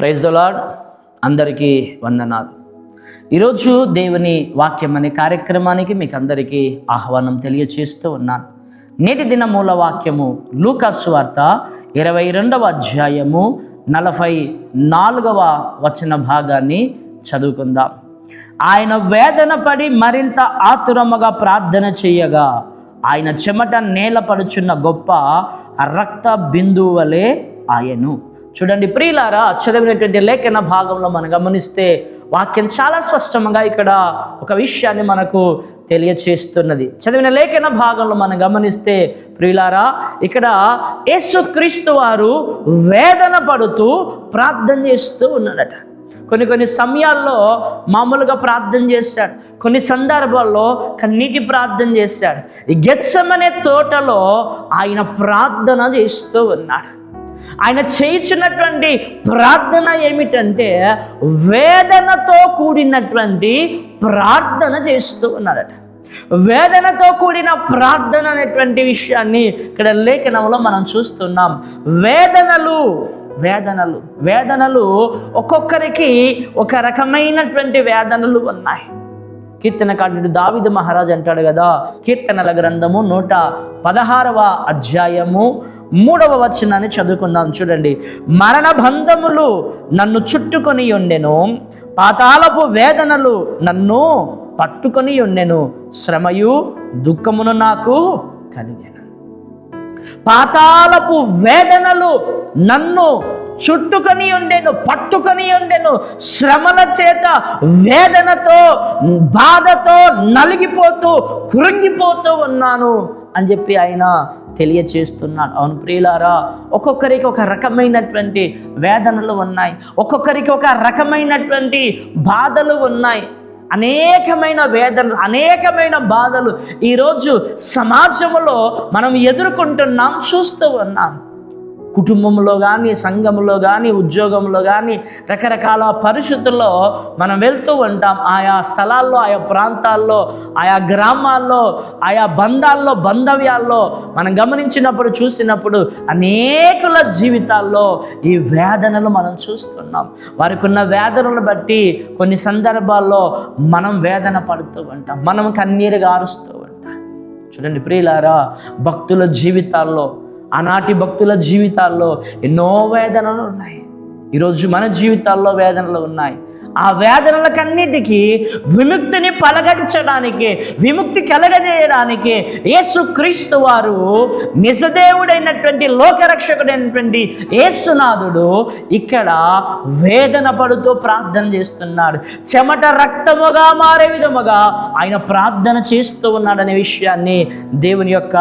Praise the అందరికీ వందనాలు. ఈరోజు దేవుని వాక్యం అనే కార్యక్రమానికి మీకు అందరికీ ఆహ్వానం తెలియచేస్తూ ఉన్నాను. నేటి దిన మూల వాక్యము లూకాసు వార్త ఇరవై రెండవ అధ్యాయము నలభై నాలుగవ వచన భాగాన్ని చదువుకుందాం. ఆయన వేదన పడి మరింత ఆతురముగా ప్రార్థన చేయగా ఆయన చెమట నేలపడుచున్న గొప్ప రక్త బిందువులే ఆయను. చూడండి ప్రియులారా చదివినటువంటి లేఖన భాగంలో మనం గమనిస్తే వాక్యం చాలా స్పష్టంగా ఇక్కడ ఒక విషయాన్ని మనకు తెలియచేస్తున్నది. చదివిన లేఖన భాగంలో మనం గమనిస్తే ప్రియులారా ఇక్కడ యేసుక్రీస్తు వారు వేదన పడుతూ ప్రార్థన చేస్తూ ఉన్నాడట. కొన్ని కొన్ని సమయాల్లో మామూలుగా ప్రార్థన చేశాడు. కొన్ని సందర్భాల్లో కన్నీటి ప్రార్థన చేశాడు. ఈ గెచ్చమనే తోటలో ఆయన ప్రార్థన చేస్తూ ఉన్నాడు. ఆయన చేయించినటువంటి ప్రార్థన ఏమిటంటే వేదనతో కూడినటువంటి ప్రార్థన చేస్తూ ఉన్నాడట వేదనతో కూడిన ప్రార్థన అనేటువంటి విషయాన్ని ఇక్కడ లేఖనంలో మనం చూస్తున్నాం. వేదనలు వేదనలు వేదనలు ఒక్కొక్కరికి ఒక రకమైనటువంటి వేదనలు ఉన్నాయి. కీర్తనకారుడు దావిద మహారాజ్ అంటాడు కదా కీర్తనల గ్రంథము నూట పదహారవ అధ్యాయము మూడవ వచనాన్ని చదువుకుందాం. చూడండి మరణ బంధములు నన్ను చుట్టుకొని ఉండెను పాతాళపు వేదనలు నన్ను పట్టుకొని ఉండెను శ్రమయు దుఃఖమును నాకు కలిగాను. పాతాళపు వేదనలు నన్ను చుట్టుకొని ఉండెను పట్టుకొని ఉండెను శ్రమల చేత వేదనతో బాధతో నలిగిపోతూ కృంగిపోతూ ఉన్నాను అని చెప్పి ఆయన తెలియచేస్తున్నాడు. అవును ప్రియులారా ఒక్కొక్కరికి ఒక రకమైనటువంటి వేదనలు ఉన్నాయి. ఒక్కొక్కరికి ఒక రకమైనటువంటి బాధలు ఉన్నాయి. అనేకమైన వేదనలు అనేకమైన బాధలు. ఈరోజు సమాజంలో మనం ఎదుర్కొంటున్నాం చూస్తూ ఉన్నాం. కుటుంబంలో కానీ సంఘంలో కానీ ఉద్యోగంలో కానీ రకరకాల పరిస్థితుల్లో మనం వెళ్తూ ఉంటాం. ఆయా స్థలాల్లో ఆయా ప్రాంతాల్లో ఆయా గ్రామాల్లో ఆయా బంధాల్లో బంధవ్యాల్లో మనం గమనించినప్పుడు చూసినప్పుడు అనేకుల జీవితాల్లో ఈ వేదనలు మనం చూస్తున్నాం. వారికి ఉన్న వేదనలు బట్టి కొన్ని సందర్భాల్లో మనం వేదన పడుతూ ఉంటాం. మనం కన్నీరు గారుస్తూ ఉంటాం. చూడండి ప్రియులారా భక్తుల జీవితాల్లో ఆనాటి భక్తుల జీవితాల్లో ఎన్నో వేదనలు ఉన్నాయి. ఈరోజు మన జీవితాల్లో వేదనలు ఉన్నాయి. ఆ వేదనలకన్నిటికీ విముక్తిని పలగడించడానికి విముక్తి కలగజేయడానికి యేసుక్రీస్తు వారు నిజదేవుడైనటువంటి లోకరక్షకుడైనటువంటి యేసునాథుడు ఇక్కడ వేదన పడుతూ ప్రార్థన చేస్తున్నాడు. చెమట రక్తముగా మారే విధముగా ఆయన ప్రార్థన చేస్తూ ఉన్నాడనే విషయాన్ని దేవుని యొక్క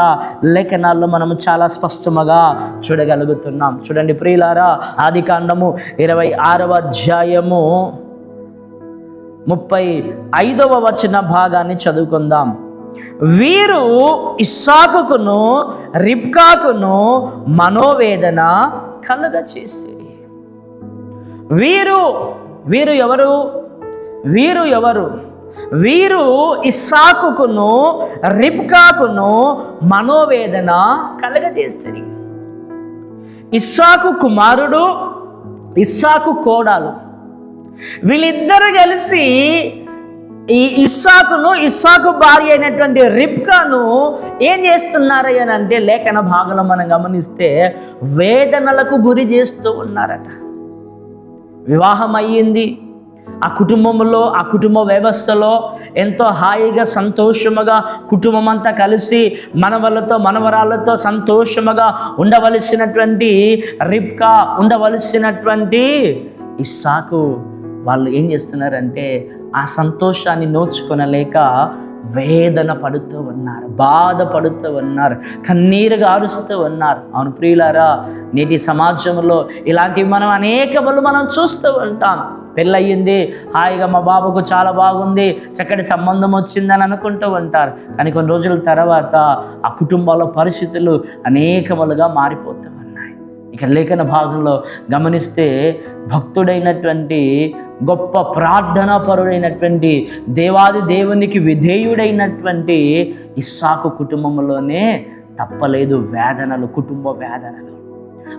లేఖనాల్లో మనము చాలా స్పష్టముగా చూడగలుగుతున్నాం. చూడండి ప్రియులారా ఆది కాండము ఇరవై ఆరవ అధ్యాయము. ముప్పై ఐదవ వచన భాగాన్ని చదువుకుందాం. వీరు ఇస్సాకును రిబ్కాకును మనోవేదన కలగ చేసి వీరు వీరు ఎవరు? వీరు ఎవరు? వీరు ఇస్సాకును రిబ్కాకును మనోవేదన కలగజేసిరి ఇస్సాకు కుమారుడు ఇస్సాకు కోడాలు. వీళ్ళిద్దరు కలిసి ఈ ఇస్సాకును ఇస్సాకు భార్య అయినటువంటి రిబ్కాను ఏం చేస్తున్నారు అని అంటే లేఖన భాగంలో మనం గమనిస్తే వేదనలకు గురి చేస్తూ ఉన్నారట. వివాహం అయ్యింది. ఆ కుటుంబంలో ఆ కుటుంబ వ్యవస్థలో ఎంతో హాయిగా సంతోషముగా కుటుంబం అంతా కలిసి మనవలతో మనవరాళ్ళతో సంతోషముగా ఉండవలసినటువంటి రిబ్కా ఉండవలసినటువంటి ఇస్సాకు వాళ్ళు ఏం చేస్తున్నారంటే ఆ సంతోషాన్ని నోచుకొనలేక వేదన పడుతూ ఉన్నారు బాధపడుతూ ఉన్నారు కన్నీరు గారుస్తూ ఉన్నారు. అవును ప్రియులారా నేటి సమాజంలో ఇలాంటివి మనం అనేక పనులు మనం చూస్తూ ఉంటాం. పెళ్ళయింది హాయిగా మా బాబుకు చాలా బాగుంది చక్కటి సంబంధం వచ్చిందని అనుకుంటూ ఉంటారు. కానీ కొన్ని రోజుల తర్వాత ఆ కుటుంబాల పరిస్థితులు అనేకములుగా మారిపోతూ ఇక్కడ లేఖన భాగంలో గమనిస్తే భక్తుడైనటువంటి గొప్ప ప్రార్థనా పరుడైనటువంటి దేవాది దేవునికి విధేయుడైనటువంటి ఇస్సాకు కుటుంబంలోనే తప్పలేదు వేదనలు కుటుంబ వేదనలు.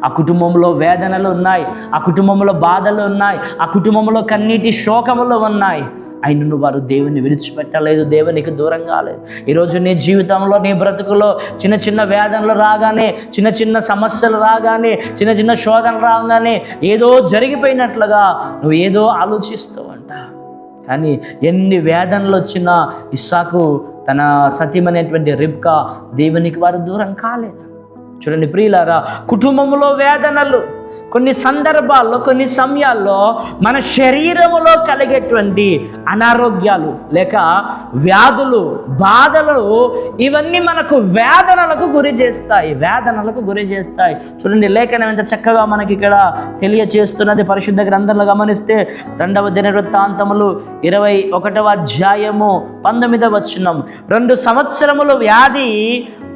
ఆ కుటుంబంలో వేదనలు ఉన్నాయి ఆ కుటుంబంలో బాధలు ఉన్నాయి ఆ కుటుంబంలో కన్నీటి శోకములు ఉన్నాయి. అయినను వారు దేవుని విడిచిపెట్టలేదు దేవునికి దూరం కాలేదు. ఈరోజు నీ జీవితంలో నీ బ్రతుకులో చిన్న చిన్న వేదనలు రాగానే చిన్న చిన్న సమస్యలు రాగానే చిన్న చిన్న శోధనలు రాగానే ఏదో జరిగిపోయినట్లుగా నువ్వు ఏదో ఆలోచిస్తూ అంట కానీ ఎన్ని వేదనలు వచ్చినా ఇస్సాకు తన సత్యమనేటువంటి రిబ్కా దేవునికి వారు దూరం కాలేదు. చూడండి ప్రియులారా కుటుంబంలో వేదనలు కొన్ని సందర్భాల్లో కొన్ని సమయాల్లో మన శరీరములో కలిగేటువంటి అనారోగ్యాలు లేక వ్యాధులు బాధలు ఇవన్నీ మనకు వేదనలకు గురి చేస్తాయి వేదనలకు గురి చేస్తాయి. చూడండి లేఖనం ఎంత చక్కగా మనకి ఇక్కడ తెలియచేస్తున్నది. పరిశుద్ధ గ్రంథంలో గమనిస్తే రెండవ దినవృత్తాంతములు ఇరవై ఒకటవ అధ్యాయము పంతొమ్మిదవ వచనం. రెండు సంవత్సరములు వ్యాధి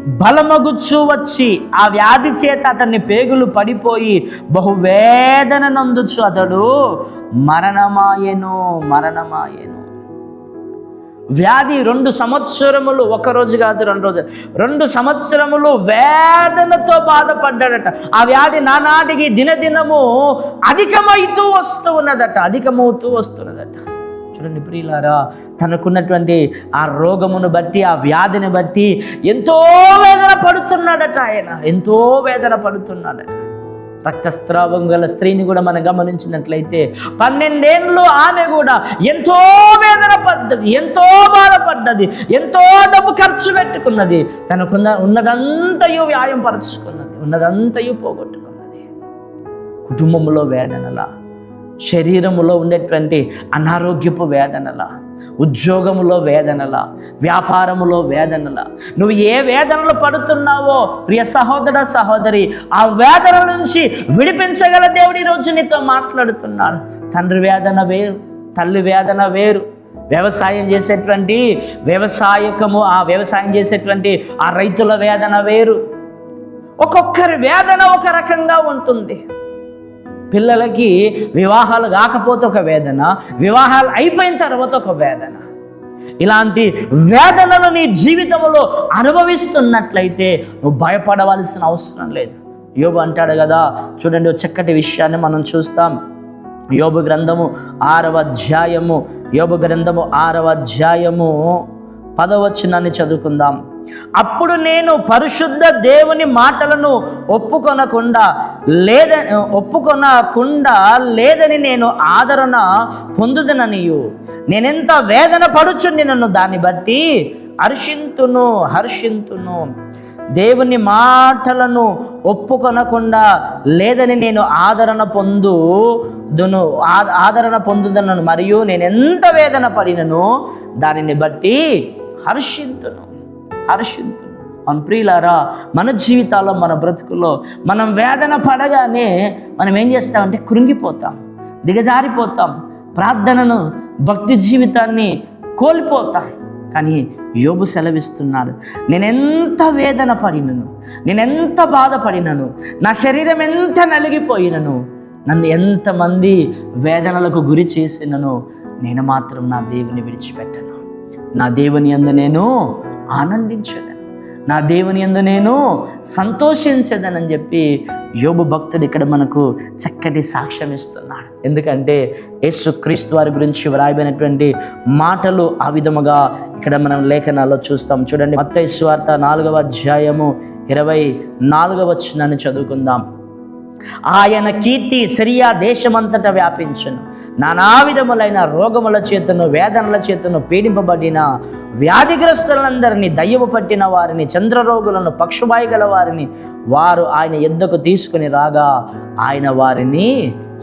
బలమగుచ్చు వచ్చి ఆ వ్యాధి చేత అతన్ని పేగులు పడిపోయి బహువేదన నందుచు అతడు మరణమాయను మరణమాయను. వ్యాధి రెండు సంవత్సరములు ఒక రోజు కాదు రెండు రోజు రెండు సంవత్సరములు వేదనతో బాధపడ్డాడట. ఆ వ్యాధి నానాటికి దినదినము అధికమవుతూ వస్తూ ఉన్నదట అధికమవుతూ వస్తున్నదట. చూడండి ప్రియులారా తనకున్నటువంటి ఆ రోగమును బట్టి ఆ వ్యాధిని బట్టి ఎంతో వేదన పడుతున్నాడట ఆయన. ఎంతో వేదన పడుతున్నాడట. రక్తస్రావం గల స్త్రీని కూడా మనం గమనించినట్లయితే పన్నెండేళ్ళు ఆమె కూడా ఎంతో వేదన పడ్డది ఎంతో బాధపడ్డది ఎంతో డబ్బు ఖర్చు పెట్టుకున్నది. తనకున్న ఉన్నదంతయు వ్యాయం పరుచుకున్నది ఉన్నదంతయు పోగొట్టుకున్నది. కుటుంబంలో వేదనలా శరీరములో ఉండేటువంటి అనారోగ్యపు వేదనల ఉద్యోగములో వేదనల వ్యాపారములో వేదనల. నువ్వు ఏ వేదనలు పడుతున్నావో ప్రియ సహోదర సహోదరి ఆ వేదన నుంచి విడిపించగల దేవుడు ఈరోజు నీతో మాట్లాడుతున్నాడు. తండ్రి వేదన వేరు తల్లి వేదన వేరు. వ్యవసాయం చేసేటువంటి వ్యవసాయకము ఆ వ్యవసాయం చేసేటువంటి ఆ రైతుల వేదన వేరు. ఒక్కొక్కరి వేదన ఒక రకంగా ఉంటుంది. పిల్లలకి వివాహాలు కాకపోతే ఒక వేదన వివాహాలు అయిపోయిన తర్వాత ఒక వేదన. ఇలాంటి వేదనలు నీ జీవితంలో అనుభవిస్తున్నట్లయితే నువ్వు భయపడవలసిన అవసరం లేదు. యోబు అంటాడు కదా చూడండి చక్కటి విషయాన్ని మనం చూస్తాం. యోబు గ్రంథము ఆరవ అధ్యాయము యోబు గ్రంథము ఆరవ అధ్యాయము పదవచనాన్ని చదువుకుందాం. అప్పుడు నేను పరిశుద్ధ దేవుని మాటలను ఒప్పుకొనకుండా లేద ఒప్పుకొనకుండా లేదని నేను ఆదరణ పొందుదననియు. నేనెంత వేదన పడుచుండి నన్ను దాన్ని బట్టి హర్షింతును హర్షింతును. దేవుని మాటలను ఒప్పుకొనకుండా లేదని నేను ఆదరణ పొందుదును దును ఆదరణ పొందుదనను. మరియు నేను ఎంత వేదన పడినను దానిని బట్టి హర్షింతును. హర్షింతును మన ప్రియులారా మన జీవితాల్లో మన బ్రతుకుల్లో మనం వేదన పడగానే మనం ఏం చేస్తామంటే కృంగిపోతాం దిగజారిపోతాం ప్రార్థనను భక్తి జీవితాన్ని కోల్పోతాం. కానీ యోబు సెలవిస్తున్నాడు నేనెంత వేదన పడినను నేనెంత బాధపడినను నా శరీరం ఎంత నలిగిపోయినను నన్ను ఎంతమంది వేదనలకు గురి చేసినను నేను మాత్రం నా దేవుని విడిచిపెట్టను. నా దేవుని అందు నేను ఆనందించదను. నా దేవుని యందు నేను సంతోషించదనని చెప్పి యోగు భక్తుడు ఇక్కడ మనకు చక్కటి సాక్ష్యం ఇస్తున్నాడు. ఎందుకంటే యేసు క్రీస్తు వారి గురించి వ్రాయబడినటువంటి మాటలు ఆ విధముగా ఇక్కడ మనం లేఖనాల్లో చూస్తాం. చూడండి మత్త వార్త నాలుగవ అధ్యాయము ఇరవై నాలుగవ వచనాన్ని చదువుకుందాం. ఆయన కీర్తి సిరియా దేశమంతటా వ్యాపించను. నానా విధములైన రోగముల చేతను వేదనల చేతను పీడింపబడిన వ్యాధిగ్రస్తులందరినీ దయ్యము పట్టిన వారిని చంద్రరోగులను పక్షుబాయి గల వారిని వారు ఆయన ఎద్దకు తీసుకుని రాగా ఆయన వారిని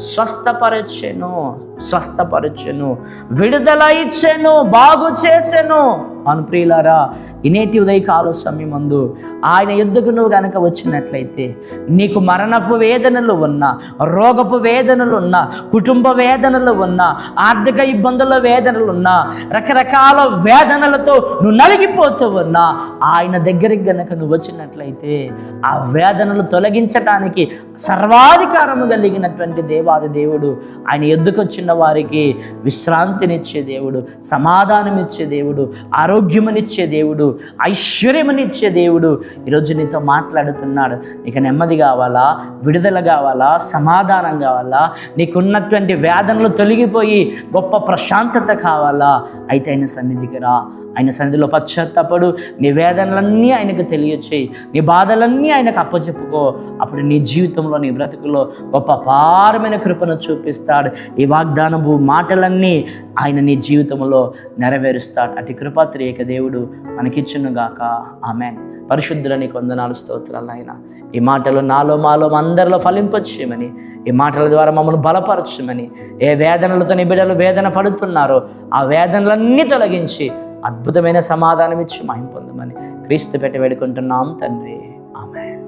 స్వస్థపరచెను స్వస్థపరచెను విడుదల ఇచ్చెను బాగు చేసెను. అను ప్రియులారా ఇనేటి ఉదయకాల సమయమందు ఆయన యుద్ధకు నువ్వు గనక వచ్చినట్లయితే? నీకు మరణపు వేదనలు ఉన్నా రోగపు వేదనలు ఉన్నా కుటుంబ వేదనలు ఉన్నా ఆర్థిక ఇబ్బందుల వేదనలు ఉన్నా రకరకాల వేదనలతో నువ్వు నలిగిపోతూ ఉన్నా ఆయన దగ్గరికి గనక నువ్వు వచ్చినట్లయితే ఆ వేదనలు తొలగించటానికి సర్వాధికారము కలిగినటువంటి దేవాది దేవుడు ఆయన ఎద్దుకొచ్చిన వారికి విశ్రాంతినిచ్చే దేవుడు సమాధానమిచ్చే దేవుడు ఆరోగ్యమునిచ్చే దేవుడు ఐశ్వర్యమనిచ్చే దేవుడు ఈరోజు నీతో మాట్లాడుతున్నాడు. నీకు నెమ్మది కావాలా? విడుదల కావాలా? సమాధానం కావాలా? నీకున్నటువంటి వేదనలు తొలగిపోయి గొప్ప ప్రశాంతత కావాలా? అయితే ఆయన సన్నిధికి రా. ఆయన సన్నిధిలో పశ్చాత్తాపడు. నీ వేదనలన్నీ ఆయనకు తెలియచేయి. నీ బాధలన్నీ ఆయనకు అప్పచెప్పుకో అప్పుడు నీ జీవితంలో నీ బ్రతుకులో గొప్ప పారమైన కృపను చూపిస్తాడు. ఈ వాగ్దానపు మాటలన్నీ ఆయన నీ జీవితంలో నెరవేరుస్తాడు. అటు కృపాత్రేక దేవుడు మనకిచ్చునుగాక ఆమెన్. పరిశుద్ధులని కొందనాలు స్తోత్రాలు ఆయన ఈ మాటలు నాలో మాలో అందరిలో ఫలింపచ్చేయమని ఈ మాటల ద్వారా మమ్మల్ని బలపరచమని ఏ వేదనలతో నీ బిడ్డలు వేదన పడుతున్నారో ఆ వేదనలన్నీ తొలగించి అద్భుతమైన సమాధానం ఇచ్చి మహిం పొందమని క్రీస్తు పెట్టి వేడుకుంటున్నాం తండ్రి. ఆమె